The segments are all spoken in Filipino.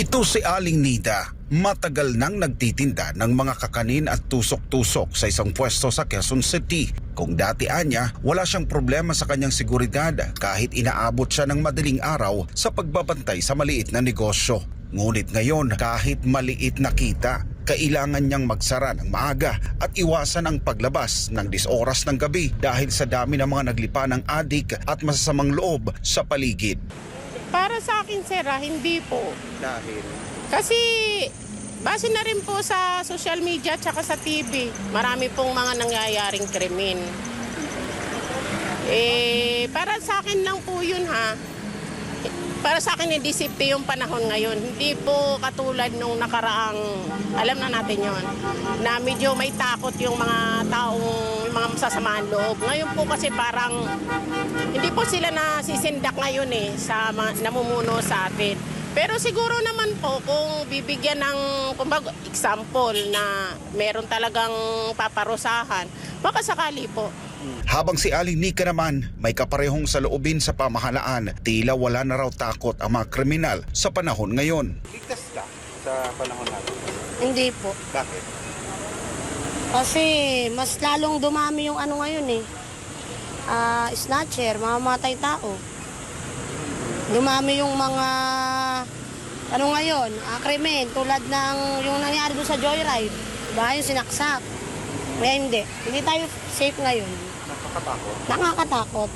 Ito si Aling Nida. Matagal nang nagtitinda ng mga kakanin at tusok-tusok sa isang pwesto sa Quezon City. Kung dati anya, wala siyang problema sa kanyang seguridad kahit inaabot siya ng madaling araw sa pagbabantay sa maliit na negosyo. Ngunit ngayon, kahit maliit na kita, kailangan niyang magsara ng maaga at iwasan ang paglabas ng disoras ng gabi dahil sa dami ng mga naglipa ng adik at masasamang loob sa paligid. Para sa akin, sir, ah, hindi po. Dahil? Kasi base na rin po sa social media at sa TV, marami pong mga nangyayaring krimen. Eh, para sa akin lang po yun ha. Para sa akin hindi safety yung panahon ngayon. Hindi po katulad nung nakaraang, alam na natin yon na medyo may takot yung mga taong, yung mga masasamahan loob. Ngayon po kasi parang, hindi po sila nasisindak ngayon eh, sa mga, namumuno sa atin. Pero siguro naman po kung bibigyan ng kumbaga, example na meron talagang paparusahan, baka sakali po. Habang si Aling Nika naman may kaparehong sa loobin sa pamahalaan, tila wala na raw takot ang mga kriminal sa panahon ngayon. Ligtas ka sa panahon natin. Hindi po. Bakit? Kasi mas lalong dumami yung ano ngayon eh. Ah, snatcher, mamamatay tao. Dumami yung mga ano ngayon, ah, krimen tulad ng yung nangyari doon sa Joyride. Diba? Yung sinaksak. Kaya hindi. Hindi tayo safe ngayon. Nakakatakot. Nakakatakot.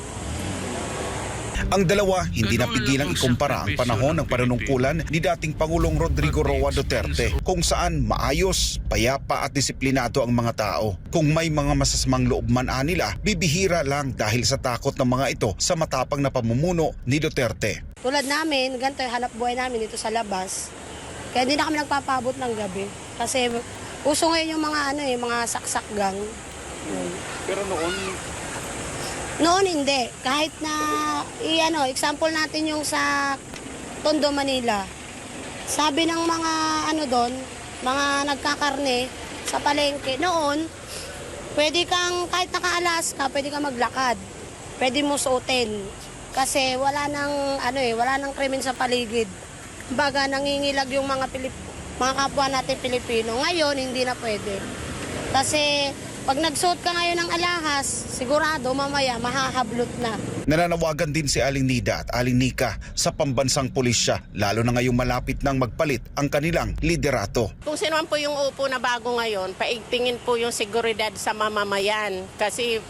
Ang dalawa hindi napigilang ikumpara ang panahon ng panunungkulan ni dating Pangulong Rodrigo Roa Duterte kung saan maayos, payapa at disiplinado ang mga tao. Kung may mga masasamang loob man nila, bibihira lang dahil sa takot ng mga ito sa matapang na pamumuno ni Duterte. Tulad namin, ganito yung hanap buhay namin dito sa labas. Kaya hindi na kami nagpapabot ng gabi. Kasi uso ngayon yung mga ano eh, mga saksak gang. Pero noon, Noon hindi. Kahit na, i, ano, example natin yung sa Tondo, Manila. Sabi ng mga ano doon, mga nagkakarne sa palengke, noon, pwede kang, kahit nakaalas ka, pwede kang maglakad. Pwede mo suotin. Kasi wala nang, ano eh, wala nang krimen sa paligid. Baga, nangingilag yung mga Pilip, mga kapwa natin Pilipino. Ngayon, hindi na pwede. Kasi pag nagsuot ka ngayon ng alahas, sigurado mamaya mahahablot na. Nananawagan din si Aling Nida at Aling Nika sa pambansang pulisya lalo na ngayong malapit nang magpalit ang kanilang liderato. Kung sino man po yung upo na bago ngayon, paigtingin po yung seguridad sa mamamayan. Kasi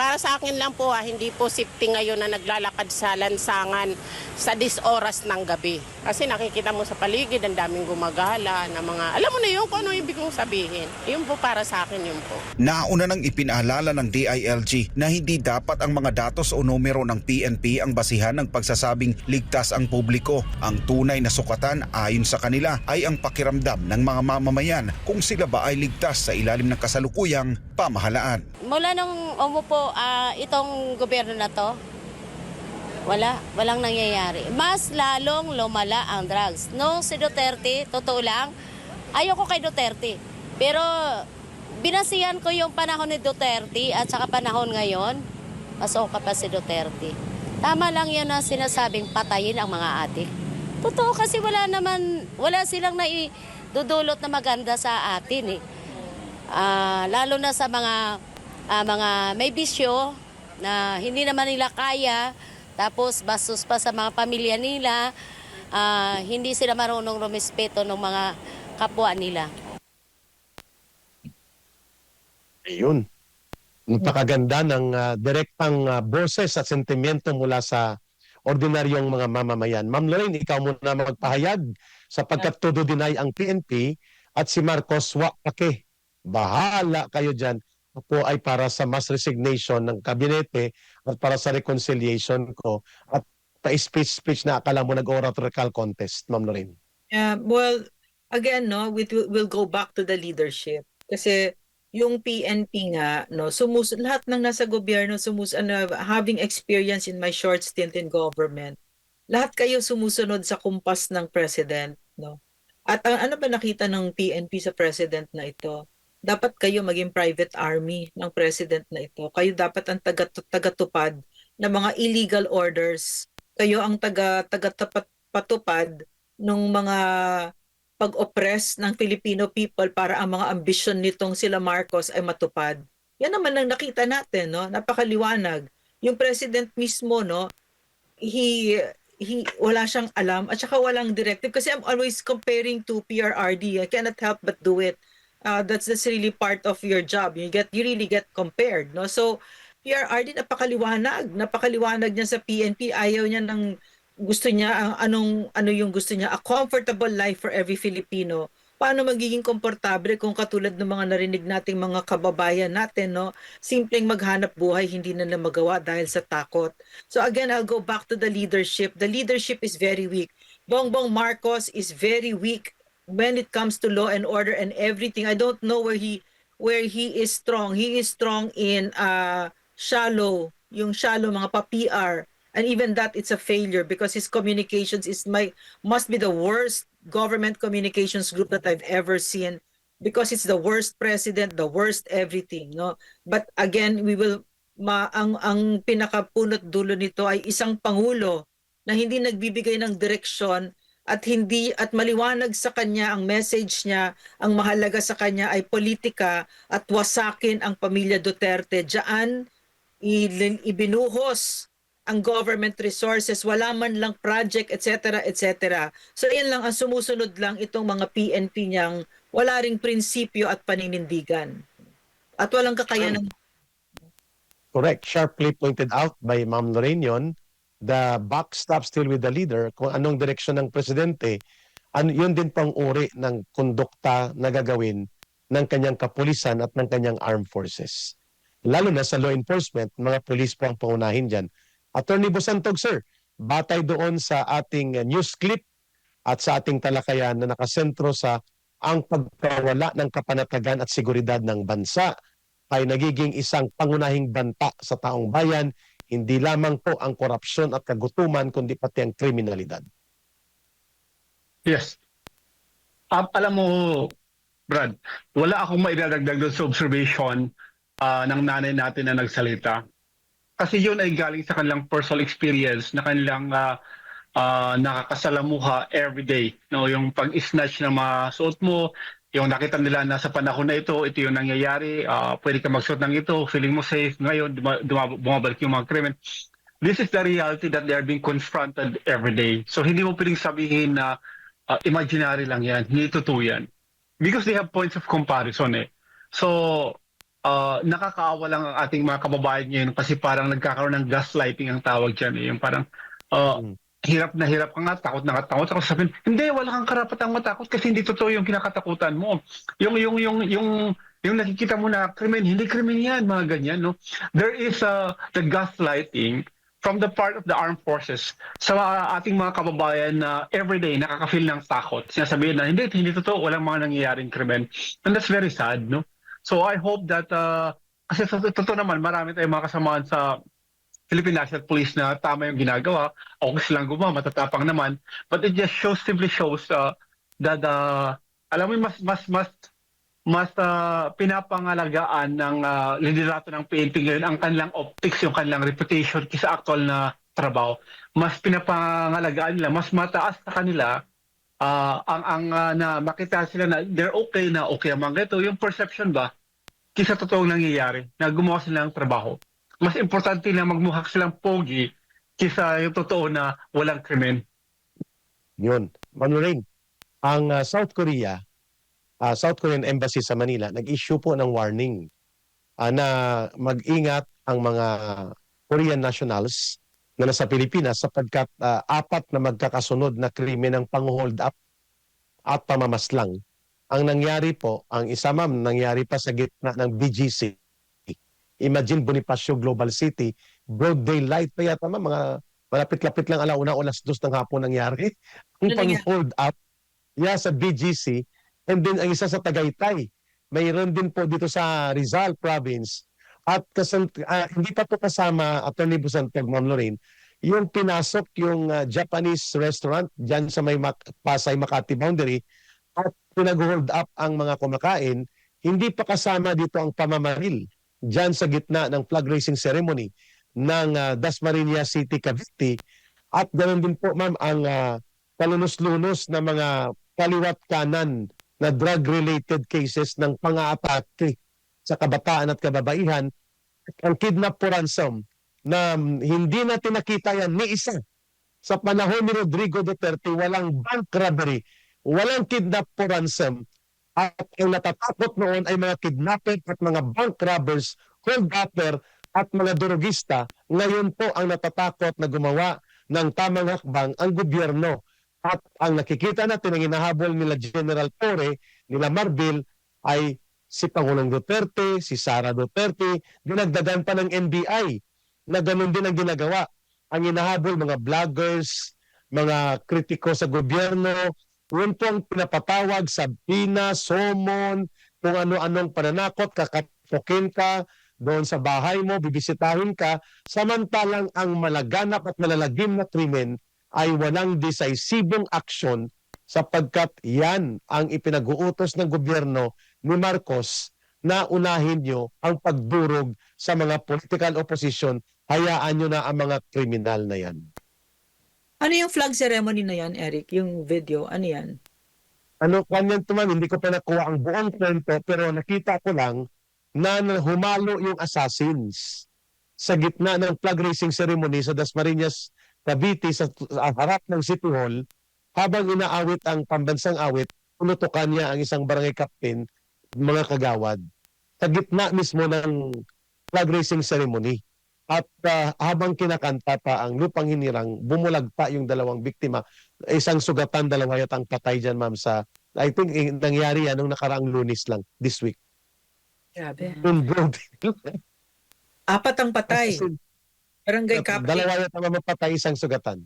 para sa akin lang po ha, hindi po safety ngayon na naglalakad sa lansangan sa disoras ng gabi. Kasi nakikita mo sa paligid, ang daming gumagala na mga, alam mo na yun kung ano ibig kong sabihin. Yun po para sa akin yun po. Nauna nang ipinaalala ng DILG na hindi dapat ang mga datos o numero ng PNP ang basihan ng pagsasabing ligtas ang publiko. Ang tunay na sukatan ayon sa kanila ay ang pakiramdam ng mga mamamayan kung sila ba ay ligtas sa ilalim ng kasalukuyang pamahalaan. Mula nung umupo ah, itong gobyerno na to, wala, walang nangyayari. Mas lalong lumala ang drugs. Nung si Duterte, totoo lang, ayoko kay Duterte. Pero binasihan ko yung panahon ni Duterte at saka panahon ngayon, mas okay pa si Duterte. Tama lang yan na sinasabing patayin ang mga adik. Totoo kasi wala naman, wala silang naidudulot na maganda sa atin eh. Ah, lalo na sa mga ah, mga may bisyo na hindi naman nila kaya tapos bastos pa sa mga pamilya nila ah, hindi sila marunong rumispeto ng mga kapwa nila. Ayun. Napakaganda ng ah, direktang ah, boses at sentimiento mula sa ordinaryong mga mamamayan. Ma'am Lorraine, ikaw muna magpahayag sapagkat todo deny ang PNP at si Marcos Wakake. Bahala kayo dyan. Ako ay para sa mass resignation ng kabinete at para sa reconciliation ko at pa-speech-speech na akala mo nag-oratorical contest, Ma'am Lorraine. Yeah, well, again, no, we will go back to the leadership. Kasi yung PNP nga, no, sumus lahat ng nasa gobyerno sumus ano, having experience in my short stint in government. Lahat kayo sumusunod sa kumpas ng president, no. At ang ano ba nakita ng PNP sa president na ito? Dapat kayo maging private army ng president na ito. Kayo dapat ang taga tagatupad ng mga illegal orders. Kayo ang taga tagatupad nung mga pag-oppress ng Filipino people para ang mga ambisyon nitong sila Marcos ay matupad. Yan naman ang nakita natin, no? Napakaliwanag. Yung president mismo, no, he he wala siyang alam at saka walang directive kasi I'm always comparing to PRRD. I cannot help but do it. Uh, that's that's really part of your job. You get you really get compared, no? So PRRD napakaliwanag, napakaliwanag niya sa PNP. Ayaw niya ng gusto niya ang anong ano yung gusto niya, a comfortable life for every Filipino. Paano magiging komportable kung katulad ng mga narinig nating mga kababayan natin, no? Simpleng maghanap buhay hindi na nila magawa dahil sa takot. So again, I'll go back to the leadership. The leadership is very weak. Bongbong Marcos is very weak when it comes to law and order and everything. I don't know where he where he is strong. He is strong in uh shallow, yung shallow mga pa-PR. And even that it's a failure because his communications is my must be the worst government communications group that I've ever seen because it's the worst president, the worst everything, no? But again, we will ma ang ang pinakapunot dulo nito ay isang pangulo na hindi nagbibigay ng direksyon at hindi at maliwanag sa kanya ang message niya, ang mahalaga sa kanya ay politika at wasakin ang pamilya Duterte. Diyan ibinuhos ang government resources, wala man lang project, etc., etc. So yan lang ang sumusunod lang itong mga PNP niyang wala ring prinsipyo at paninindigan. At walang kakayanan Correct. Sharply pointed out by Ma'am Lorraine yun, the buck stops still with the leader. Kung anong direksyon ng presidente, ano, yun din pang uri ng kondukta na gagawin ng kanyang kapulisan at ng kanyang armed forces. Lalo na sa law enforcement, mga police po ang paunahin dyan. Attorney Bosantog, sir, batay doon sa ating news clip at sa ating talakayan na nakasentro sa ang pagkawala ng kapanatagan at seguridad ng bansa ay nagiging isang pangunahing banta sa taong bayan, hindi lamang po ang korupsyon at kagutuman, kundi pati ang kriminalidad. Yes. Um, alam mo, Brad, wala akong maidadagdag doon sa observation ah, ng nanay natin na nagsalita. Kasi yun ay galing sa kanilang personal experience na kanilang ah, ah, nakakasalamuha every day. No? Yung pag-snatch ng mga suot mo, yung nakita nila na sa panahon na ito, ito yung nangyayari, ah, pwede ka magsuot ng ito, feeling mo safe, ngayon bumabalik yung mga krimen. This is the reality that they are being confronted every day. So hindi mo pwedeng sabihin na ah, imaginary lang yan, hindi totoo yan. Because they have points of comparison eh. So, uh, nakakaawa lang ang ating mga kababayan ngayon kasi parang nagkakaroon ng gaslighting ang tawag dyan eh. Yung parang, uh, Mm. Hirap na hirap ka nga, takot na takot. Tapos sabihin, hindi, wala kang karapatang matakot kasi hindi totoo yung kinakatakutan mo. Yung, yung, yung, yung, yung nakikita mo na krimen, hindi krimen yan, mga ganyan, no? There is uh, the gaslighting from the part of the armed forces sa mga ating mga kababayan na everyday nakaka-feel ng takot. Sinasabihin na, hindi, hindi totoo, walang mga nangyayaring krimen. And that's very sad, no? So I hope that, uh, kasi totoo naman, marami tayong mga kasamaan sa Philippine National Police na tama yung ginagawa. Okay silang gumawa, matatapang naman. But it just shows, simply shows uh, that, uh, alam mo, mas, mas, mas, mas uh, pinapangalagaan ng uh, liderato ng PNP ngayon ang kanilang optics, yung kanilang reputation kisa actual na trabaho. Mas pinapangalagaan nila, mas mataas sa kanila ah, ang ang ah, na makita sila na they're okay na okay ang mga ito, yung perception ba kisa totoong nangyayari na gumawa sila ng trabaho. Mas importante na magmuhak silang pogi kisa yung totoo na walang krimen. Yun. Lorraine, ang uh, South Korea, uh, South Korean Embassy sa Manila, nag-issue po ng warning uh, na mag-ingat ang mga Korean nationals na nasa Pilipinas sapagkat uh, apat na magkakasunod na krimen ng pang-hold up at pamamaslang. Ang nangyari po, ang isa ma'am, nangyari pa sa gitna ng BGC. Imagine Bonifacio Global City, broad daylight pa yata mga malapit-lapit lang alauna o alas dos ng hapon nangyari. Ang Ano pang-hold up, yeah, sa BGC, and then ang isa sa Tagaytay. Mayroon din po dito sa Rizal Province. At kasan, ah, hindi pa to kasama, Attorney Busantag, Ma'am Lorraine, yung pinasok yung ah, Japanese restaurant dyan sa may Mac- Pasay Makati boundary at pinag-hold up ang mga kumakain, hindi pa kasama dito ang pamamaril dyan sa gitna ng flag raising ceremony ng ah, Dasmariñas City, Cavite. At ganoon din po ma'am ang ah, kalunos-lunos na mga kaliwat kanan na drug-related cases ng pang-aatake sa kabataan at kababaihan, ang kidnap for ransom na mm, hindi natin nakita yan ni isa. Sa panahon ni Rodrigo Duterte, walang bank robbery, walang kidnap for ransom, at ang natatakot noon ay mga kidnapper at mga bank robbers, holdupper at mga durugista. Ngayon po ang natatakot na gumawa ng tamang hakbang ang gobyerno. At ang nakikita natin ang inahabol nila General Torre, nila Marbil, ay si Pangulong Duterte, si Sara Duterte, dinagdagan pa ng NBI na ganun din ang ginagawa. Ang inahabol mga vloggers, mga kritiko sa gobyerno, yun po ang pinapatawag sa Bina, Somon, kung ano-anong pananakot, kakatokin ka, doon sa bahay mo, bibisitahin ka, samantalang ang malaganap at malalagim na krimen ay walang decisibong aksyon sapagkat yan ang ipinag-uutos ng gobyerno ni Marcos na unahin nyo ang pagdurog sa mga political opposition, hayaan nyo na ang mga kriminal na yan. Ano yung flag ceremony na yan, Eric? Yung video, ano yan? ano, kanyan ma'am, hindi ko pa nakuha ang buong kwento, pero nakita ko lang na na- humalo yung assassins sa gitna ng flag raising ceremony sa Dasmariñas, Cavite, sa, sa harap ng City Hall, habang inaawit ang pambansang awit, punutukan niya ang isang barangay captain, mga kagawad, sa gitna mismo ng flag raising ceremony. At ah, habang kinakanta pa ang lupang hinirang, bumulagta yung dalawang biktima. Isang sugatan, dalawa yata ang patay dyan, ma'am, sa I think eh, nangyari yan nung nakaraang lunis lang, this week. Grabe. Broad. Apat ang patay. Barangay captain. Dalawa yata mapatay, isang sugatan.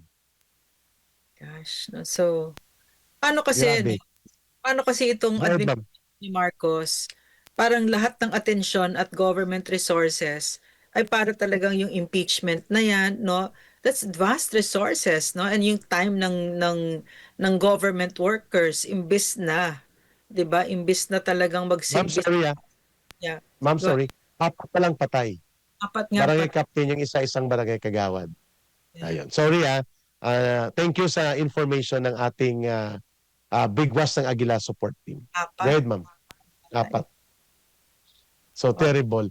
Gosh, no? So, ano kasi, Grabe. ano kasi itong admin ma'am. ni Marcos, parang lahat ng atensyon at government resources ay para talagang yung impeachment na yan, no? That's vast resources, no? And yung time ng ng ng government workers imbis na, 'di ba? Imbis na talagang Ma'am, magsilbi sorry ah. Yeah. Ma'am, sorry. Apat pa lang patay. apat nga Barangay captain yung isa-isang barangay kagawad. Ayun. Sorry ah. Ah, thank you sa information ng ating ah, ah, Bigwas ng Agila support team. Apat. ahead, ma'am. Apat. So, terrible.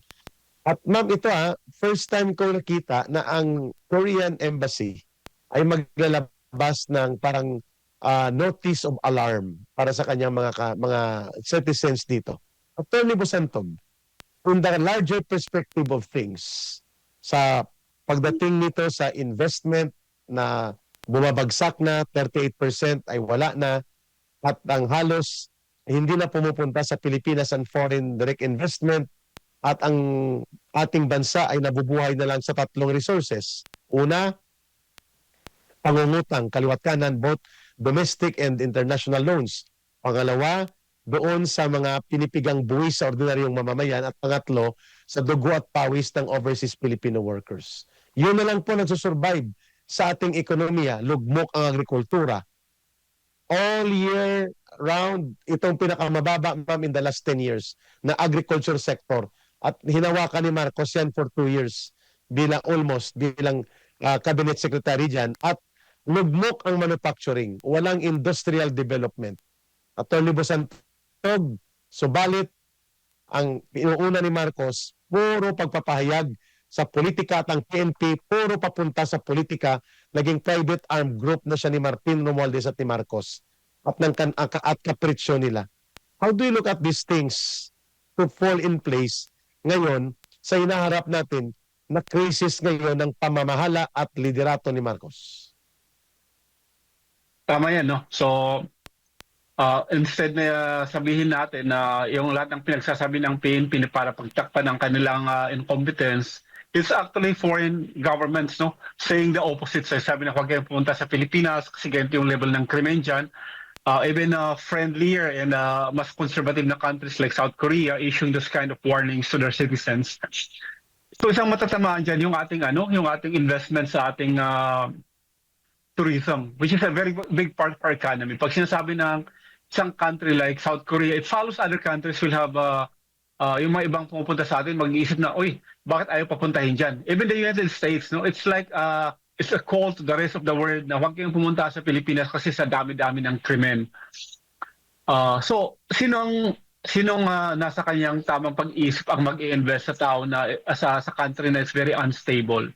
At ma'am, ito ah, first time ko nakita na ang Korean Embassy ay maglalabas ng parang ah, notice of alarm para sa kanyang mga ka- mga citizens dito. Attorney Busantog, from the larger perspective of things, sa pagdating nito sa investment na bumabagsak na, 38% ay wala na, at ang halos hindi na pumupunta sa Pilipinas ang foreign direct investment at ang ating bansa ay nabubuhay na lang sa tatlong resources. Una, pangungutang, kaliwat kanan, both domestic and international loans. Pangalawa, doon sa mga pinipigang buwis sa ordinaryong mamamayan. At pangatlo, sa dugo at pawis ng overseas Filipino workers. Yun na lang po nagsusurvive sa ating ekonomiya, lugmok ang agrikultura. All year round, itong pinakamababa ma'am in the last 10 years na agriculture sector. At hinawakan ni Marcos yan for two years bilang almost bilang ah, cabinet secretary dyan. At lugmok ang manufacturing. Walang industrial development. Attorney Busantog, subalit ang inuuna ni Marcos, puro pagpapahayag sa politika at ang PNP, puro papunta sa politika, naging private armed group na siya ni Martin Romualdez at ni Marcos at, ng, kan- at at kapritsyo nila. How do you look at these things to fall in place ngayon sa inaharap natin na crisis ngayon ng pamamahala at liderato ni Marcos? Tama yan, no? So, uh, instead na uh, sabihin natin na yung lahat ng pinagsasabi ng PNP para pagtakpan ng kanilang uh, incompetence, it's actually foreign governments, no? Saying the opposite. So, sabi na huwag kayong pumunta sa Pilipinas kasi ganito yung level ng krimen dyan. Uh, even uh, friendlier and uh, mas conservative na countries like South Korea issuing those kind of warnings to their citizens. So isang matatamaan dyan yung ating ano, yung ating investment sa ating uh, tourism, which is a very big part of our economy. Pag sinasabi ng isang country like South Korea, it follows other countries will have uh, uh, yung mga ibang pumupunta sa atin, mag-iisip na, uy, bakit ayaw papuntahin dyan? Even the United States, no? It's like uh, it's a call to the rest of the world na huwag kayong pumunta sa Pilipinas kasi sa dami-dami ng krimen. Ah, so, sinong sinong ah, nasa kanyang tamang pag-iisip ang mag-i-invest sa tao na eh, sa sa country na is very unstable?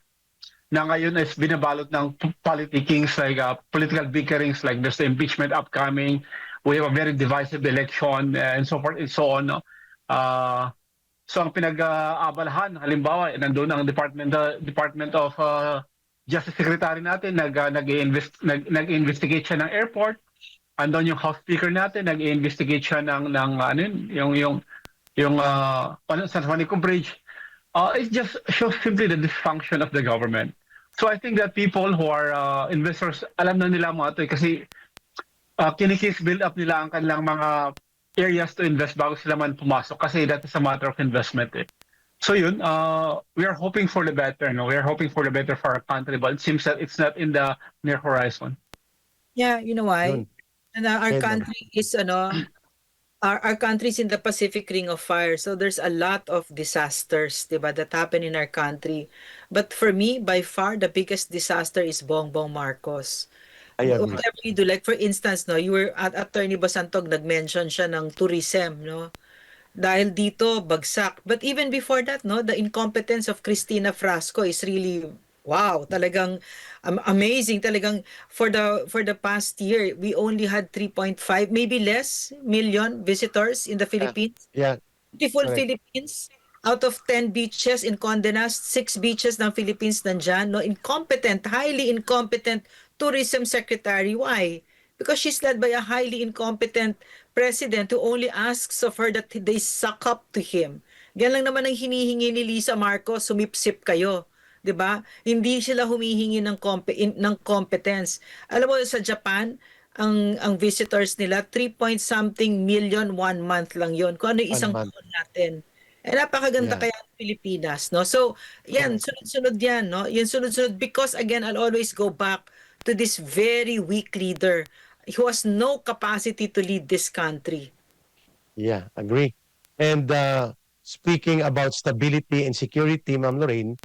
Na ngayon is binabalot ng p- politicings like uh, political bickerings like there's the impeachment upcoming. We have a very divisive election uh, and so forth and so on. No? Ah, so ang pinag-aabalahan halimbawa nandoon ang Department uh, Department of uh, Justice Secretary natin nag uh, nag-invest nag, nag-investigate siya ng airport. Andon yung House Speaker natin nag-investigate siya ng ng ano yun, yung yung yung uh, ano, San Juanico Bridge. Uh, it just shows simply the dysfunction of the government. So I think that people who are uh, investors alam na nila mga to eh, kasi uh, kinikis build up nila ang kanilang mga areas to invest bago sila man pumasok kasi that is a matter of investment eh. So yun, uh, we are hoping for the better. No? We are hoping for the better for our country, but it seems that it's not in the near horizon. Yeah, you know why? Yun. And uh, our country is ano our our country is in the Pacific Ring of Fire. So there's a lot of disasters, 'di ba, that happen in our country. But for me, by far the biggest disaster is Bongbong Marcos. I agree. Whatever you do, like for instance, no, you were at Attorney Basantog nag-mention siya ng tourism, no? Dahil dito bagsak. But even before that, no, the incompetence of Cristina Frasco is really wow, talagang um, amazing talagang for the for the past year, we only had 3.5 maybe less million visitors in the Philippines. Yeah, Beautiful Correct. Philippines. Out of 10 beaches in Condé Nast, 6 beaches ng Philippines nandyan. No? Incompetent, highly incompetent tourism secretary. Why? Because she's led by a highly incompetent president who only asks of her that they suck up to him. Yan lang naman ang hinihingi ni Lisa Marcos, sumipsip kayo. 'di ba? Hindi sila humihingi ng in- ng competence. Alam mo sa Japan, ang ang visitors nila 3 point something million one month lang 'yon. Kung ano yung isang taon natin. Eh napakaganda Yeah. kaya ng Pilipinas, no? So, yan sunod-sunod yan, no? Yan sunod-sunod because again, I'll always go back to this very weak leader who has no capacity to lead this country. yeah, agree. And uh, speaking about stability and security, Ma'am Lorraine,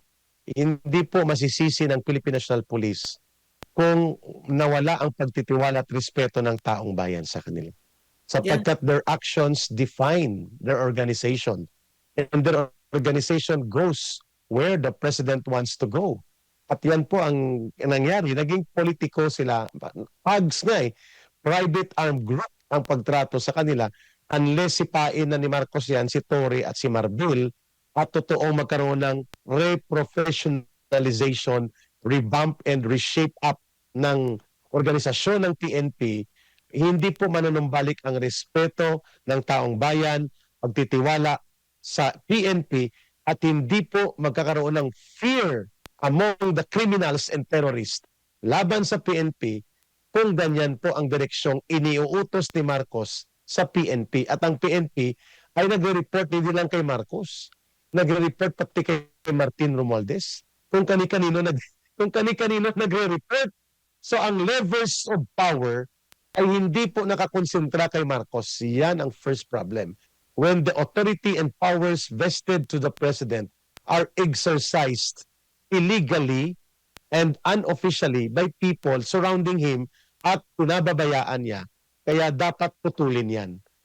hindi po masisisi ng Philippine National Police kung nawala ang pagtitiwala at respeto ng taong bayan sa kanila. Sapagkat their actions define their organization. And their organization goes where the president wants to go. At yan po ang nangyari. Naging politiko sila. Hugs nga eh. Private armed group ang pagtrato sa kanila unless sipain na ni Marcos yan, si Tory at si Marbil at totoong magkaroon ng reprofessionalization, revamp and reshape up ng organisasyon ng PNP, hindi po manunumbalik ang respeto ng taong bayan, pagtitiwala sa PNP at hindi po magkakaroon ng fear among the criminals and terrorists laban sa PNP kung ganyan po ang direksyong iniuutos ni Marcos sa PNP. At ang PNP ay nagre-report hindi lang kay Marcos, nagre-report pati kay Martin Romualdez, kung kani-kanino nag kung kani-kanino nagre-report. So ang levers of power ay hindi po nakakonsentra kay Marcos. Yan ang first problem. When the authority and powers vested to the president are exercised illegally and unofficially by people surrounding him at pinababayaan niya. Kaya dapat putulin yan.